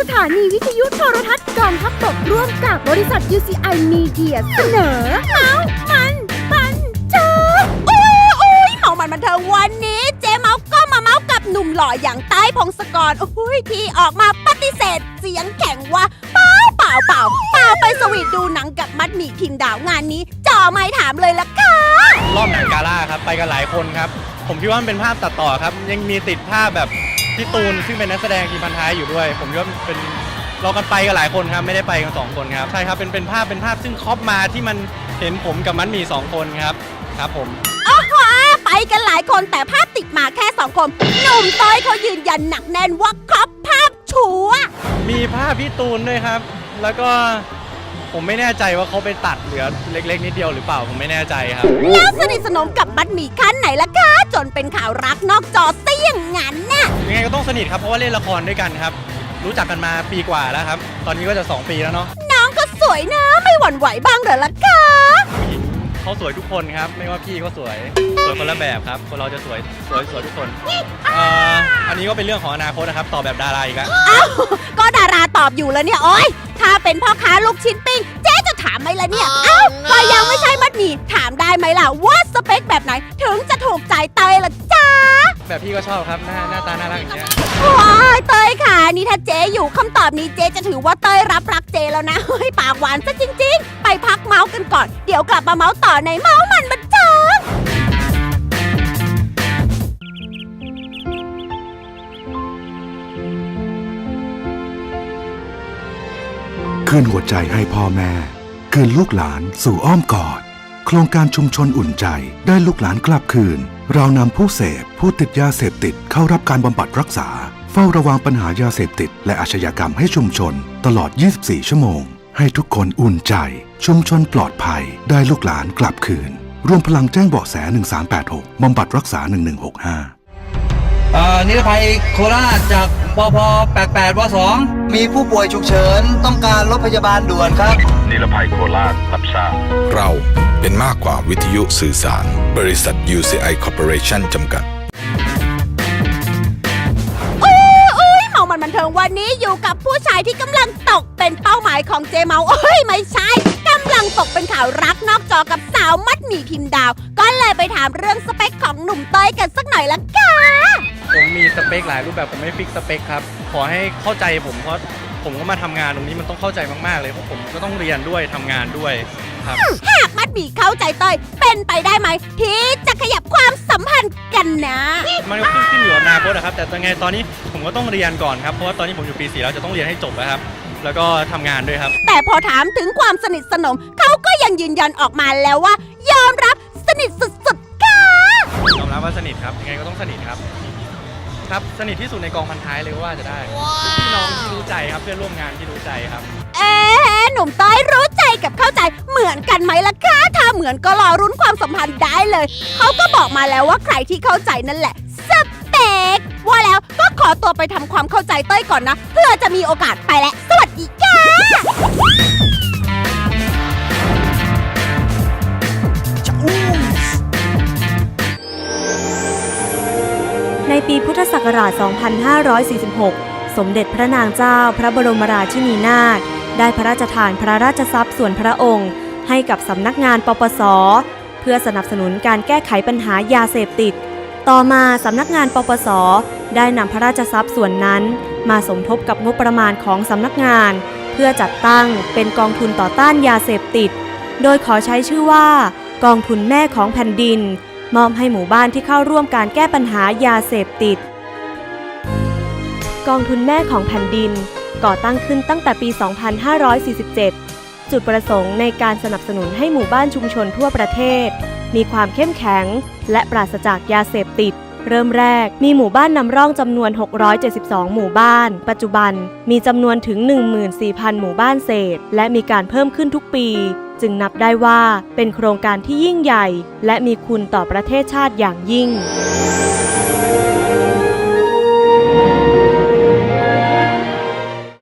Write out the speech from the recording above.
สถานีวิทยุโทรทัศน์กองทัพบกร่วมกับบริษัท UCI Media เสนอเมาส์มันบันเทิงโอ้ยโอ้ยเมามันบันเทิงวันนี้ เจ๊เมาก็มาเมากับหนุ่มหล่ออย่างใต้พงศกรโอ้ยที่ออกมาปฏิเสธเสียงแข็งว่าเปล่าเปล่าเปล่าเปล่าไปสวีทดูหนังกับมัดหมี่ทินดาวงานนี้จ่อไม่ถามเลยละค่ะรอบหนังกาล่าครับ ไปกันหลายคนครับ ผมคิดว่ามันเป็นภาพตัดต่อครับ ยังมีติดภาพแบบ พี่ตูนซึ่งเป็นนักแสดงทีมพันท้ายอยู่ด้วย ผมคิดว่าเป็นเรากันไปกันหลายคนครับไม่ได้ไปกันสองคนครับใช่ครับเป็นเป็นภาพเป็นภาพซึ่งครอบมาที่มันเห็นผมกับมันมีสองคนครับครับผมว้าไปกันหลายคนแต่ภาพติดมาแค่สองคนหนุ่มต้อยเขายืนยันหนักแน่นว่าครอบภาพชัวร์มีภาพพี่ตูนด้วยครับ แล้วก็ ผมไม่แน่ใจว่าเขาไปตัดเหลือเล็ก ๆ นิดเดียวหรือเปล่าผมไม่แน่ใจครับ แล้วสนิทสนมกับมัดหมี่ขั้นไหนล่ะคะ จนเป็นข่าวรักนอกจอซะอย่างนั้นน่ะยังไงก็ต้องสนิทครับเพราะว่าเล่นละครด้วยกันครับ รู้จักกันมาปีกว่าแล้วครับ ตอนนี้ก็จะ 2 ปีแล้วเนาะน้องก็สวยนะ ไม่หวั่นไหวบ้างเหรอล่ะคะผู้หญิงเขาสวยทุกคนครับ ไม่ว่าพี่ก็สวยสวยคนละแบบครับ คนเราจะสวยสวยสวยทุกคนเอ่ออันนี้ก็เป็นเรื่องของอนาคตนะครับตอบแบบดาราอีกแล้วก็ดาราตอบอยู่แล้วเนี่ยโอ้ย ถ้าเป็นพ่อค้าลูกชิ้นปิ้ง เจ๊จะถามไหมล่ะเนี่ย เอ้าก็ยังไม่ใช่มัดหมี่ถามได้ไหมล่ะว่าสเปคแบบไหนถึงจะถูกใจเตยล่ะจ๊ะแบบพี่ก็ชอบครับหน้าหน้าตาน่ารักอย่างเงี้ยว้ายเตยค่ะ นี่ถ้าเจ๊อยู่คำตอบนี้เจ๊จะถือว่าเตยรับรักเจ๊แล้วนะเฮ้ยปากหวานซะจริง ๆ ไปพักเมาส์กันก่อน เดี๋ยวกลับมาเมาส์ต่อในเมาส์มันบัน คืนหัวใจให้พ่อแม่ คืนลูกหลานสู่อ้อมกอด โครงการชุมชนอุ่นใจได้ลูกหลานกลับคืน เรานำผู้เสพ ผู้ติดยาเสพติดเข้ารับการบำบัดรักษา เฝ้าระวังปัญหายาเสพติด และอาชญากรรมให้ชุมชน ตลอด 24 ชั่วโมง ให้ทุกคนอุ่นใจ ชุมชนปลอดภัย ได้ลูกหลานกลับคืน รวมพลังแจ้งเบาะแส 1386บำบัดรักษา 1165 นิรภัยโคราชจากปพ88ว2มีผู้ป่วยฉุกเฉิน ต้องการรถพยาบาลด่วนครับ นิรภัยโคราชรับทราบเราเป็นมากกว่าวิทยุสื่อสาร บริษัท UCI Corporation จำกัด เมามันบันเทิงวันนี้อยู่กับผู้ชายที่กำลังตกเป็นเป้าหมายของเจเมาโอ้ยไม่ใช่กำลังตกเป็นข่าวรักนอกจอกับสาวมัดหมี่พิมพ์ดาว ก็เลยไปถามเรื่องสเปคของหนุ่มเต้ยกันสักหน่อยละค่ะผมมีสเปคหลายรูปแบบผมไม่ฟิกสเปคครับ ขอให้เข้าใจผมเพราะผมก็มาทำงานตรงนี้มันต้องเข้าใจมากๆเลยเพราะผมก็ต้องเรียนด้วยทำงานด้วยครับ หากมัดหมี่เข้าใจเต้ยเป็นไปได้ไหมที่จะ ขยับความสัมพันธ์กันนะ มันก็ขึ้นขึ้นอยู่กับอนาคตนะครับ แต่ยังไงตอนนี้ผมก็ต้องเรียนก่อนครับ เพราะว่าตอนนี้ผมอยู่ปีสี่แล้วจะต้องเรียนให้จบแล้วครับ แล้วก็ทำงานด้วยครับ แต่พอถามถึงความสนิทสนม เขาก็ยังยืนยันออกมาแล้วว่า ยอมรับสนิทสุดๆค่ะ ยอมรับว่าสนิทครับ ยังไงก็ต้องสนิทครับ ครับ สนิทที่สุดในกองพันท้ายเลยก็ว่าจะได้ พี่น้องที่รู้ใจครับ เพื่อนร่วมงานที่รู้ใจครับ เอ๊ะหนุ่มต้อยรู้ใจ กับเข้าใจเหมือนกันไหมล่ะคะ ถ้าเหมือนก็รอรุ้นความสัมพันธ์ได้เลย เขาก็บอกมาแล้วว่าใครที่เข้าใจนั่นแหละสเปกว่าแล้วก็ขอตัวไปทำความเข้าใจเต้ยก่อนนะ เพื่อจะมีโอกาสไปแล้วสวัสดีค่ะในปีพุทธศักราช 2546 สมเด็จพระนางเจ้าพระบรมราชินีนาถ ได้พระราชทานพระราชทรัพย์ส่วนพระองค์ ให้กับสำนักงานปปส เพื่อสนับสนุนการแก้ไขปัญหายาเสพติด ต่อมาสำนักงานปปส ได้นำพระราชทรัพย์ส่วนนั้น มาสมทบกับงบประมาณของสำนักงาน เพื่อจัดตั้งเป็นกองทุนต่อต้านยาเสพติด โดยขอใช้ชื่อว่า กองทุนแม่ของแผ่นดิน มอบให้หมู่บ้านที่เข้าร่วมการแก้ปัญหายาเสพติด กองทุนแม่ของแผ่นดิน ก่อตั้งขึ้นตั้งแต่ปี 2547 จุดประสงค์ในการสนับสนุนให้หมู่บ้านชุมชนทั่วประเทศ มีความเข้มแข็ง และปราศจากยาเสพติด เริ่มแรกมีหมู่บ้านนำร่องจำนวน 672 หมู่บ้าน ปัจจุบันมีจำนวนถึง 14,000 หมู่บ้านเศษ และมีการเพิ่มขึ้นทุกปี จึงนับได้ว่าเป็นโครงการที่ยิ่งใหญ่ และมีคุณต่อประเทศชาติอย่างยิ่ง